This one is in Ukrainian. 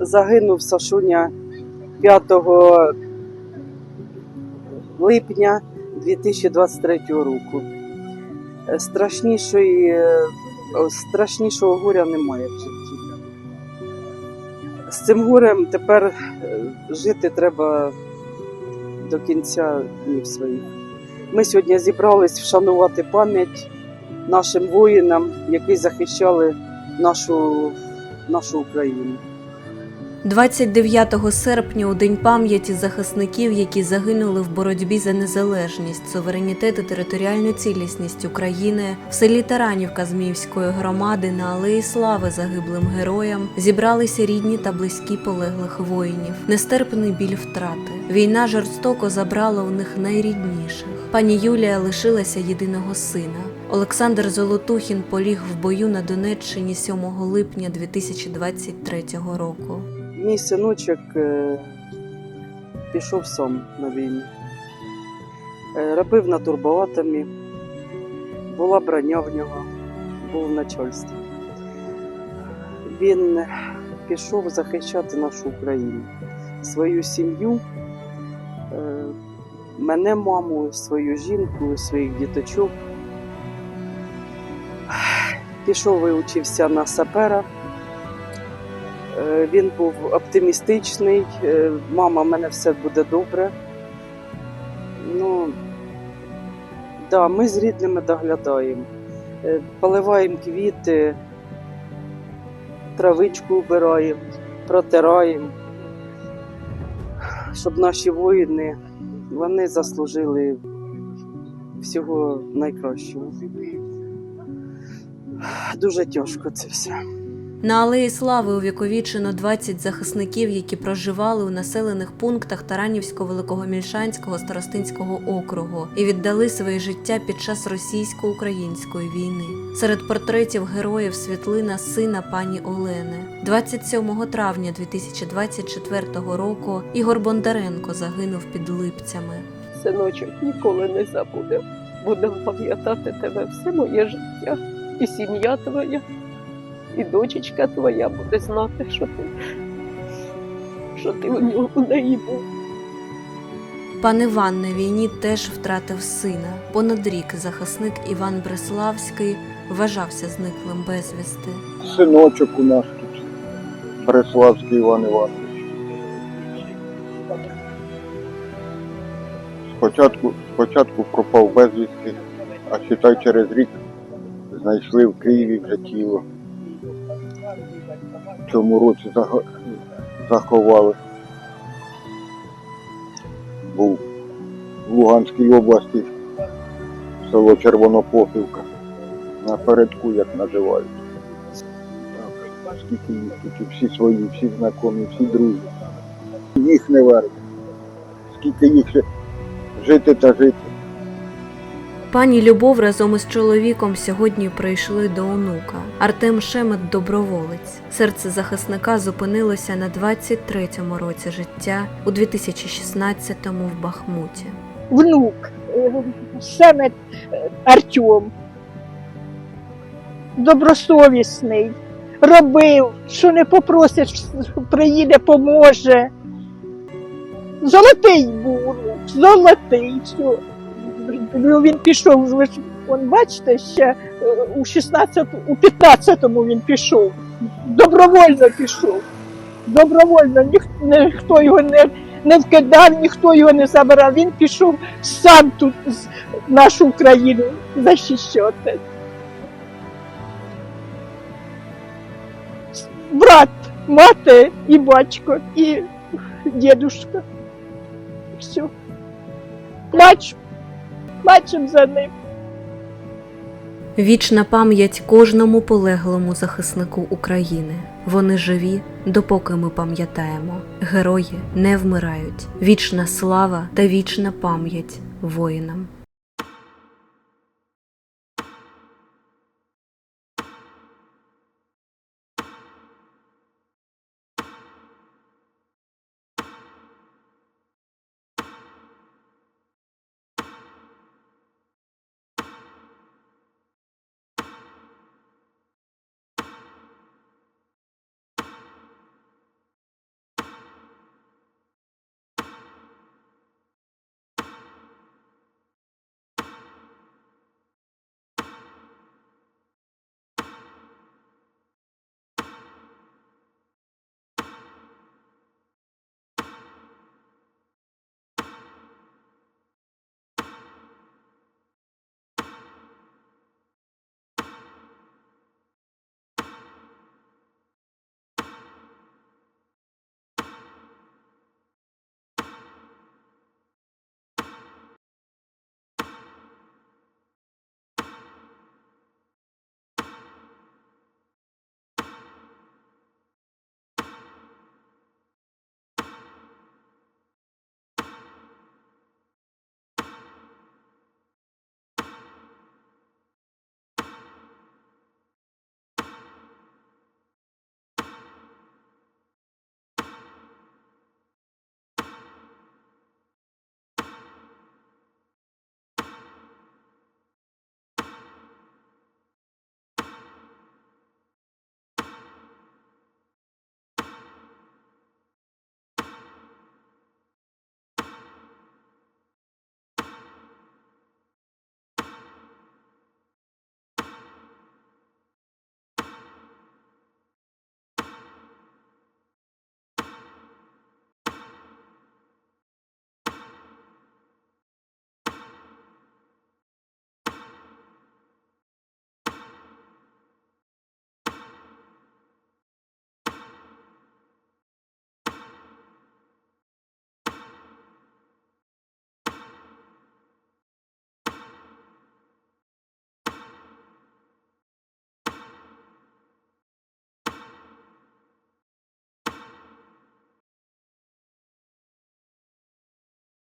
Загинув Сашуня 5 липня 2023 року. Е, Страшнішої, е, страшнішого горя немає в житті. З цим горем тепер е, жити треба до кінця днів своїх. Ми сьогодні зібрались вшанувати пам'ять нашим воїнам, які захищали нашу, нашу Україну. 29 серпня у День пам'яті захисників, які загинули в боротьбі за незалежність, суверенітет і територіальну цілісність України, в селі Таранівка Зміївської громади на Алеї Слави загиблим героям зібралися рідні та близькі полеглих воїнів. Нестерпний біль втрати. Війна жорстоко забрала у них найрідніших. Пані Юлія лишилася єдиного сина. Олександр Золотухін поліг в бою на Донеччині 7 липня 2023 року. Мій синочок е, пішов сам на війну. Е, робив на турбоатомі, була броня в нього, був в начальстві. Він пішов захищати нашу Україну, свою сім'ю, мене, маму, свою жінку, своїх діточок. Пішов вивчився на сапера. Е, Він був оптимістичний. е, Мама, в мене все буде добре. Ну, да, ми з рідними доглядаємо. Е, Поливаємо квіти, травичку убираємо, протираємо, щоб наші воїни вони заслужили всього найкращого. Дуже тяжко це все. На Алеї Слави увіковічено 20 захисників, які проживали у населених пунктах Таранівського, Великого-Мільшанського, Старостинського округу і віддали своє життя під час російсько-української війни. Серед портретів героїв світлина сина пані Олени. 27 травня 2024 року Ігор Бондаренко загинув під Липцями. Синочок, ніколи не забудемо. Будемо пам'ятати тебе все моє життя. І сім'я твоя, і дочечка твоя буде знати, що ти, що ти у нього у неї був. Пан Іван на війні теж втратив сина. Понад рік захисник Іван Бреславський вважався зниклим безвісти. синочок у нас тут, Преславський Іван Іванович. Спочатку, спочатку пропав безвісти, а считай через рік знайшли в Києві вже тіло. Цьому році заховали. Був в Луганській області, село Червонопохівка. Напередку, як називають. Так, Скільки їх всі свої, всі знайомі, всі друзі. Їх не варто. Скільки їх жити та жити. Пані Любов разом із чоловіком сьогодні прийшли до онука. Артем Шемет доброволець. Серце захисника зупинилося на 23-му році життя у 2016-му в Бахмуті. Внук, е, Семет е, Артем. Добросовісний, робив, що не попросиш, приїде, поможе. Золотий був, золотий. Все. Ну, Він пішов, ви ж он, бачите, ще е, у 16, у 15-му він пішов. Добровольно пішов. Добровольно, ніх, ніхто його не, не вкидав, ніхто його не забирав. Він пішов сам тут нашу Україну захищати. Брат, мати і батько, і дідушка. Все. Плач, плачем за ним. Вічна пам'ять кожному полеглому захиснику України. Вони живі, допоки ми пам'ятаємо. Герої не вмирають. Вічна слава та вічна пам'ять воїнам.